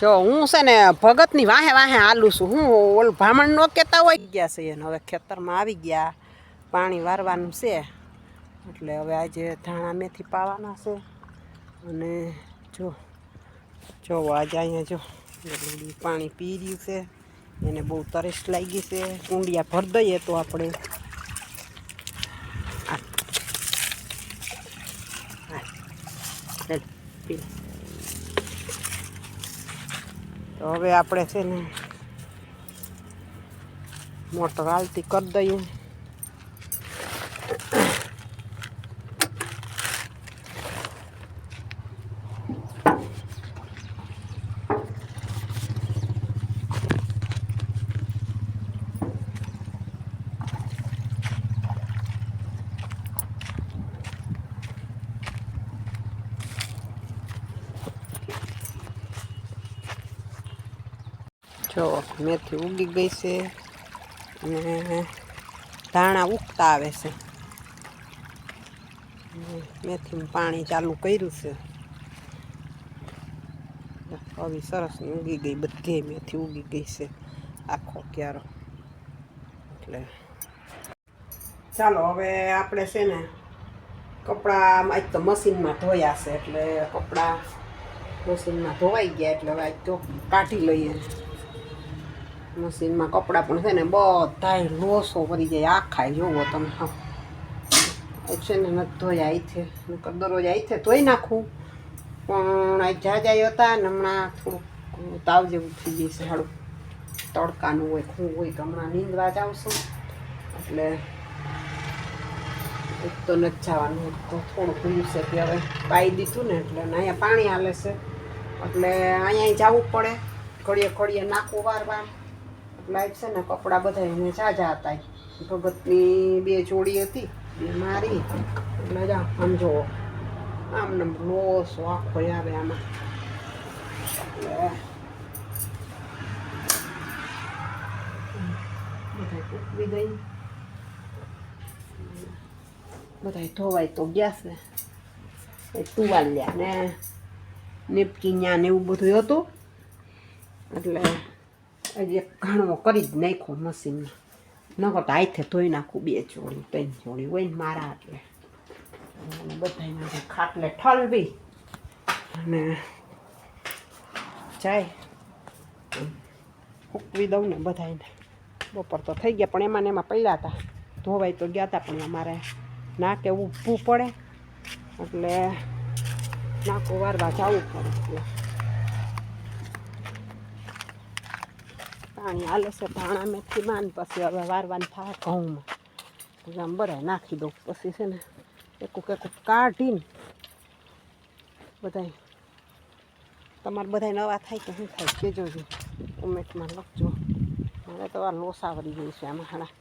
જો હું છે ને ભગતની વાહે વાહે આલું છું. હું ઓલ ભામણ નો કહેતા હોય. ગયા છે એને. હવે ખેતરમાં આવી ગયા. પાણી વારવાનું છે. એટલે હવે આજે ધાણા મેથી પાવાના છે. અને જો જો આજે અહીંયા જો પાણી પી રહ્યું છે. એને બહુ તરસ લાગી છે. કુંડિયા ભરી દઈએ તો આપણે. પી તો હવે આપણે છે ને મોટર હાલતી કરી દઈએ. જો મેથી ઉગી ગઈ છે અને ધાણા ઉગતા આવે છે. મેથીમાં પાણી ચાલુ કર્યું છે. હવે સરસ ઉગી ગઈ, બધી મેથી ઉગી ગઈ છે આખો ક્યારો. એટલે ચાલો, હવે આપણે છે ને કપડાં આજ તો મશીનમાં ધોયા છે, એટલે કપડાં મશીનમાં ધોવાઈ ગયા, એટલે હવે આજ તો કાઢી લઈએ. મશીનમાં કપડાં પણ છે ને બધાય લોસો ભરી જાય, આખાય જોવો તમે, હા. છે ને ધોયા નકર દરરોજ આઈથે ધોઈ નાખું. પણ આ જાજા હતા ને હમણાં થોડુંક તાવ જેવું થઈ જાય છે, હાડું. તડકાનું હોય, ખૂ હોય તો હમણાં નીંદવા જ છું. એટલે એક તો નથી જવાનું તો થોડુંક રહ્યું છે કે હવે પાઈ દીધું ને એટલે અહીંયા પાણી હાલે છે. એટલે અહીંયા જવું પડે, ઘડીએ ઘડીએ નાખું વાર વાર આજ છે ને, કપડાં બધા એને સાજા હતા ભગતની બે જોડી હતી, બે મારી. એટલે જા આમ જુઓ આમ ને લોસો આખો આવે આમાં. બધા ઉકવી ગઈ બધા ધોવાય તો ગયા છે એ તુવાલ્યા ને નેપકીન્યા ને એવું બધું હતું. એટલે એક ઘણો કરી જ નાખ્યો મશીનમાં નકર તો હાથે ધોઈ નાખું બે જોડી ત્રણ જોડી હોય ને મારા એટલે બધા ખાટલે ઠલવી અને જાય ફૂકવી દઉં ને બધાને બપોર તો થઈ ગયા પણ એમાં ને એમાં પડ્યા હતા ધોવાઈ તો ગયા હતા પણ અમારે નાકે ઊભવું પડે એટલે નાકો વારવા જવું પડે એટલે પાણી હાલે છે ધાણા મેથી માન પછી હવે વારવાનું થાય ઘઉંમાં. આમ બરાય નાખી દઉં, પછી છે ને એકુક એકુક કાઢીને બધાય તમારે બધાય નવા થાય કે શું થાય કહેજો જો, કોમેન્ટમાં લખજો. મારે તો આ લોસાવરી ગઈ છે આમાં હાડા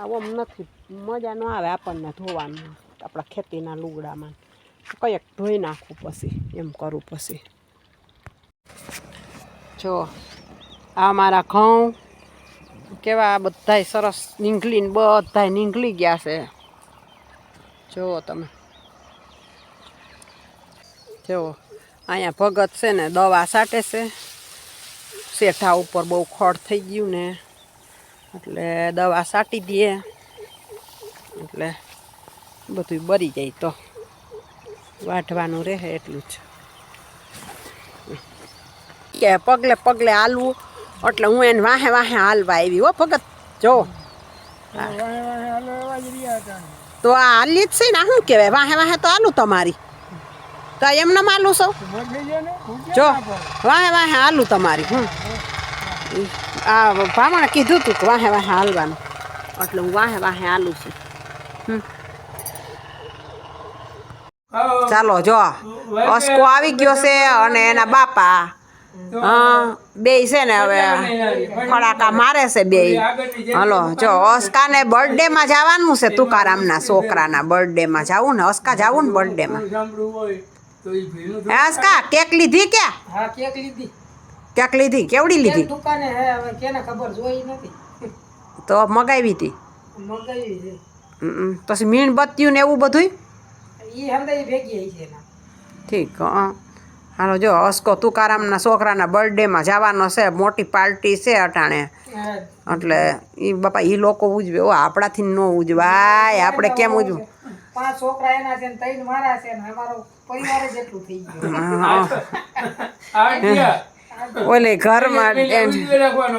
આવો નથી, મજા ન આવે આપણને ધોવાનું, આપણા ખેતીના લુગડામાં. કંઈક ધોઈ નાખવું પછી, એમ કરું પછી. જો આ મારા ઘઉં, કેવા બધાય સરસ નીંગલીને, બધાય નીકળી ગયા છે. જુઓ તમે. જુઓ, અહીંયા ભગત છે ને, દવા સાટે છે. શેઠા ઉપર બહુ ખડ થઈ ગયું ને, એટલે દવા સાટી દઈએ. એટલે બધું બરી જાય તો. વાઢવાનું રહે એટલું જ. કે પગલે પગલે હાલવું એટલે હું એને વાહે વાહે હાલવા આવી. હો ભગત જો. તો આ હાલી જ છે ને શું કહેવાય? વાહે વાહે તો હાલું તમારી. તો એમને માલું છો. જો. વાહે વાહે હાલું તમારી હમ. આ ભામણે કીધું તું કે વાહે વાહે હાલવાનું. એટલે હું વાહે વાહે હાલું છું. હમ. ચાલો જો. અસકો આવી ગયો છે અને એના બાપા. હા બે છે ને હવે ફડાકા મારે છે બે હલો જો અસ્કાને બર્થડે માં જવાનું છે તુકારામના છોકરાના બર્થડે માં જવું ને અસ્કા જવું ને બર્થડે માં અસ્કા કેક લીધી કે હા કેક લીધી. કેક લીધી કેવડી લીધી? દુકાને હે હવે કેને ખબર જોઈ નથી. તો મગાવી હતી? મગાવી છે. પછી મીણબત્તીયું ને એવું બધું ઈ હંદાઈ ભેગી આવી છે ઠીક હં. હાલો જો અસ્કો તુકારામના છોકરાના બર્થડેમાં જવાનો છે મોટી પાર્ટી છે અટાણે. એટલે એ બાપા એ લોકો ઉજવે. ઓ આપણાથી ન ઉજવાય. આપણે કેમ ઉજવું? પાંચ છોકરા એના છે ને ત્રણ મારા છે ને અમારો પરિવાર જ એટલું થઈ ગયું. ઓલે ઘરમાં રાખવાનો